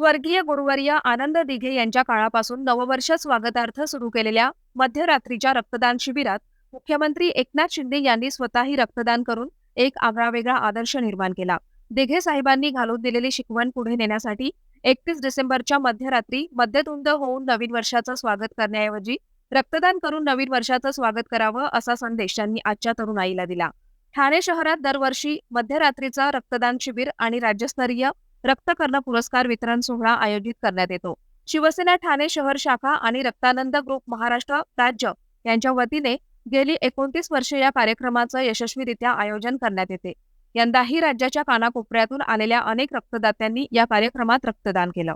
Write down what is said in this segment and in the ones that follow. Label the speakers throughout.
Speaker 1: स्वर्गीय गुरुवर्य आनंद दिघे यांच्या काळापासून नववर्ष स्वागतार्थ सुरू केलेल्या मध्यरात्रीच्या रक्तदान शिबिरात मुख्यमंत्री एकनाथ शिंदे यांनी स्वतःही रक्तदान करून एक आगळावेगळा आदर्श निर्माण केला. दिघे साहेबांनी घालून दिलेली शिकवण पुढे नेण्यासाठी एकतीस डिसेंबरच्या मध्यरात्री मध्यतुंद होऊन नवीन वर्षाचं स्वागत करण्याऐवजी रक्तदान करून नवीन वर्षाचं स्वागत करावं असा संदेश त्यांनी आजच्या तरुणाईला दिला. ठाणे शहरात दरवर्षी मध्यरात्रीचा रक्तदान शिबिर आणि राज्यस्तरीय रक्तकर्ण पुरस्कार वितरण सोहळा आयोजित करण्यात येतो. शिवसेना ठाणे शहर शाखा आणि रक्तानंद ग्रुप महाराष्ट्र राज्य यांच्या वतीने गेली एकोणतीस वर्षे या कार्यक्रमाचं यशस्वीरित्या आयोजन करण्यात येते. यंदाही राज्याच्या कानाकोपऱ्यातून आलेल्या अनेक रक्तदात्यांनी या कार्यक्रमात रक्तदान केलं.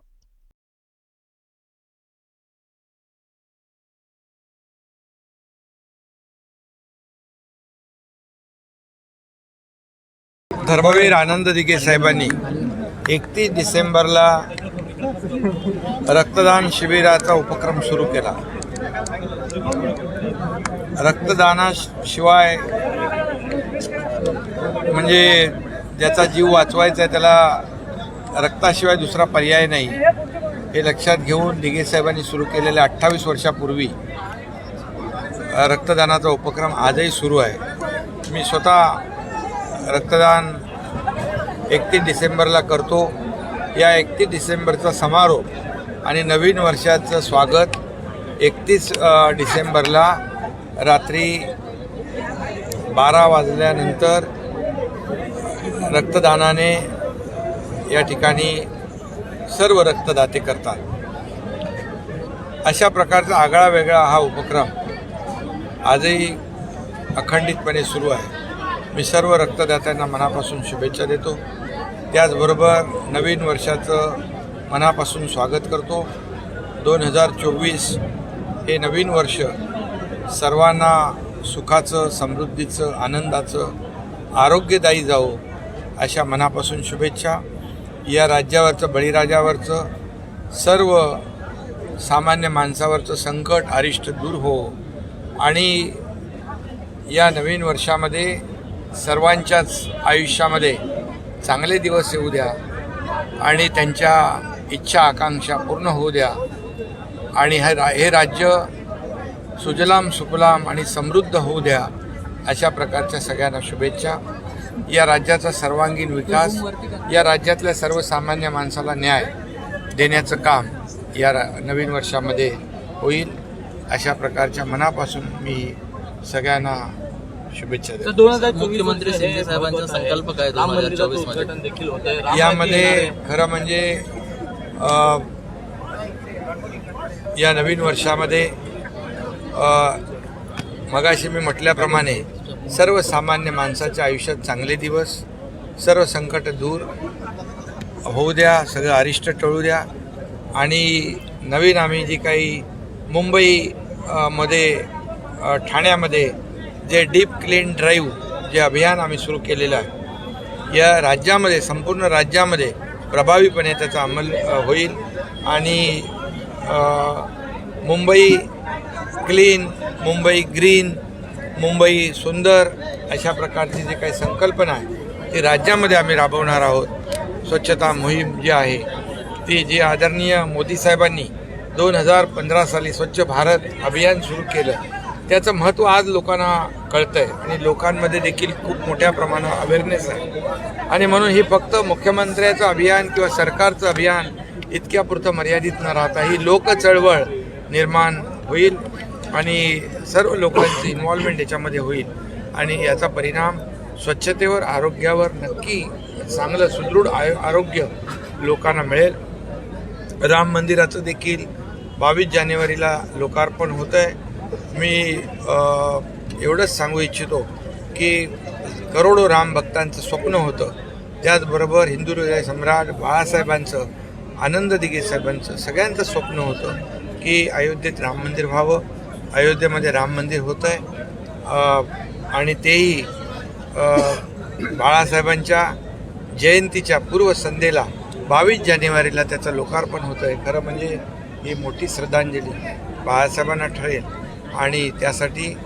Speaker 2: धर्मवीर आनंद दिघे साहेबांनी एकतीस डिसेंबरला रक्तदान शिबिराचा उपक्रम सुरू केला. रक्तदानाशिवाय म्हणजे ज्याचा जीव वाचवायचा आहे त्याला रक्ताशिवाय दुसरा पर्याय नाही. हे लक्षात घेऊन दिघे साहेबांनी सुरू केलेल्या अठ्ठावीस वर्षापूर्वी रक्तदानाचा उपक्रम आजही सुरू आहे. मी स्वतः रक्तदान एकतीस डिसेंबरला करतो. या एकतीस डिसेंबरचा समारोप आणि नवीन वर्षाचं स्वागत एकतीस डिसेंबरला रात्री बारा वाजल्यानंतर रक्तदानाने या ठिकाणी सर्व रक्तदाते करतात. अशा प्रकारचा आगळा वेगळा हा उपक्रम आजही अखंडितपणे सुरू आहे. मी सर्व रक्तदात्यांना मनापासून शुभेच्छा देतो. त्याचबरोबर नवीन वर्षाचं मनापासून स्वागत करतो. दोन हजार चोवीस हे नवीन वर्ष सर्वांना सुखाचं समृद्धीचं आनंदाचं आरोग्यदायी जावो अशा मनापासून शुभेच्छा. या राज्यावरचं बळीराजावरचं सर्व सामान्य माणसावरचं संकट अरिष्ट दूर हो. आणि या नवीन वर्षामध्ये सर्वांच्याच आयुष्यामध्ये चांगले दिवस येऊ द्या आणि त्यांच्या इच्छा आकांक्षा पूर्ण होऊ द्या. आणि हे रा हे राज्य सुजलाम सुफलाम आणि समृद्ध होऊ द्या अशा प्रकारच्या सगळ्यांना शुभेच्छा. या राज्याचा सर्वांगीण विकास या राज्यातल्या सर्वसामान्य माणसाला न्याय देण्याचं काम या रा नवीन वर्षामध्ये होईल अशा प्रकारच्या मनापासून मी सगळ्यांना शुभेच्छा देतो.
Speaker 3: दोन हजार
Speaker 4: मुख्यमंत्री शिंदे साहेबांचा संकल्प काय दोन हजार चोवीसमध्ये?
Speaker 3: देखील होते राम
Speaker 2: यामध्ये खरं म्हणजे या नवीन वर्षामध्ये मगाशी मी म्हटल्याप्रमाणे सर्वसामान्य माणसाच्या आयुष्यात चांगले दिवस सर्व संकट दूर होऊ द्या सगळं अरिष्ट टळू द्या. आणि नवीन आम्ही जी काही मुंबई अ, मध्ये अ, ठाण्यामध्ये जे डीप क्लीन ड्राईव्ह जे अभियान आम्ही सुरू केलेलं आहे या राज्यामध्ये संपूर्ण राज्यामध्ये प्रभावीपणे त्याचा अंमल होईल. आणि मुंबई क्लीन मुंबई ग्रीन मुंबई सुंदर अशा प्रकारची जी काही संकल्पना आहे ती राज्यामध्ये आम्ही राबवणार आहोत. स्वच्छता मोहीम जी आहे ती जी आदरणीय मोदी साहेबांनी दोन हजार पंधरा साली स्वच्छ भारत अभियान सुरू केलं त्याचं महत्त्व आज लोकांना कळतं आहे आणि लोकांमध्ये देखील खूप मोठ्या प्रमाणावर अवेअरनेस आहे. आणि म्हणून ही फक्त मुख्यमंत्र्याचं अभियान किंवा सरकारचं अभियान इतक्यापुरतं मर्यादित न राहता ही लोक चळवळ निर्माण होईल आणि सर्व लोकांची इन्व्हॉल्वमेंट याच्यामध्ये होईल. आणि याचा परिणाम स्वच्छतेवर आरोग्यावर नक्की चांगलं सुदृढ आय आरोग्य लोकांना मिळेल. राम मंदिराचं देखील बावीस जानेवारीला लोकार्पण होतं आहे मी एवढंच सांगू इच्छितो की करोडो राम भक्तांचं स्वप्न होतं. त्याचबरोबर हिंदू हृदय सम्राट बाळासाहेबांचं आनंद दिगे साहेबांचं सगळ्यांचं स्वप्न होतं की अयोध्येत राम मंदिर व्हावं. अयोध्येमध्ये राम मंदिर होतं आहे आणि तेही बाळासाहेबांच्या जयंतीच्या पूर्वसंध्येला बावीस जानेवारीला त्याचं लोकार्पण होतं आहे खरं म्हणजे ही मोठी श्रद्धांजली बाळासाहेबांना ठरेल. आणि त्यासाठी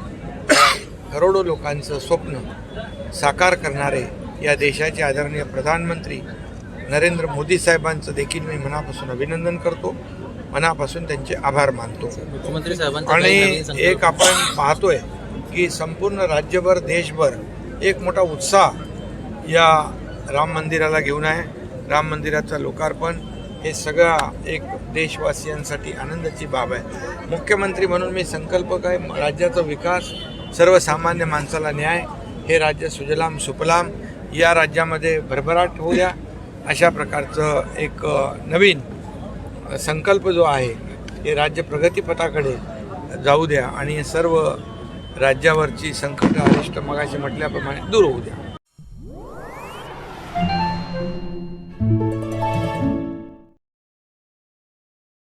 Speaker 2: करोडो लोकांचं स्वप्न साकार करणारे या देशाचे आदरणीय प्रधानमंत्री नरेंद्र मोदी साहेबांचं देखील मी मनापासून अभिनंदन करतो. मनापासून त्यांचे आभार मानतो.
Speaker 4: मुख्यमंत्री
Speaker 2: आणि एक आपण पाहतोय की संपूर्ण राज्यभर देशभर एक मोठा उत्साह या राम मंदिराला घेऊन आहे. राम मंदिराचं लोकार्पण हे सगळा एक देशवासियांसाठी आनंदाची बाब आहे. मुख्यमंत्री म्हणून मी संकल्प काय राज्याचा विकास सर्वसामान्य माणसाला न्याय हे राज्य सुजलाम सुफलाम या राज्यामध्ये भरभराट होऊ द्या अशा प्रकारचं एक नवीन संकल्प जो आहे हे राज्य प्रगतीपथाकडे जाऊ द्या आणि सर्व राज्यावरची संकट अरिष्ट मगाशी म्हटल्याप्रमाणे दूर होऊ द्या.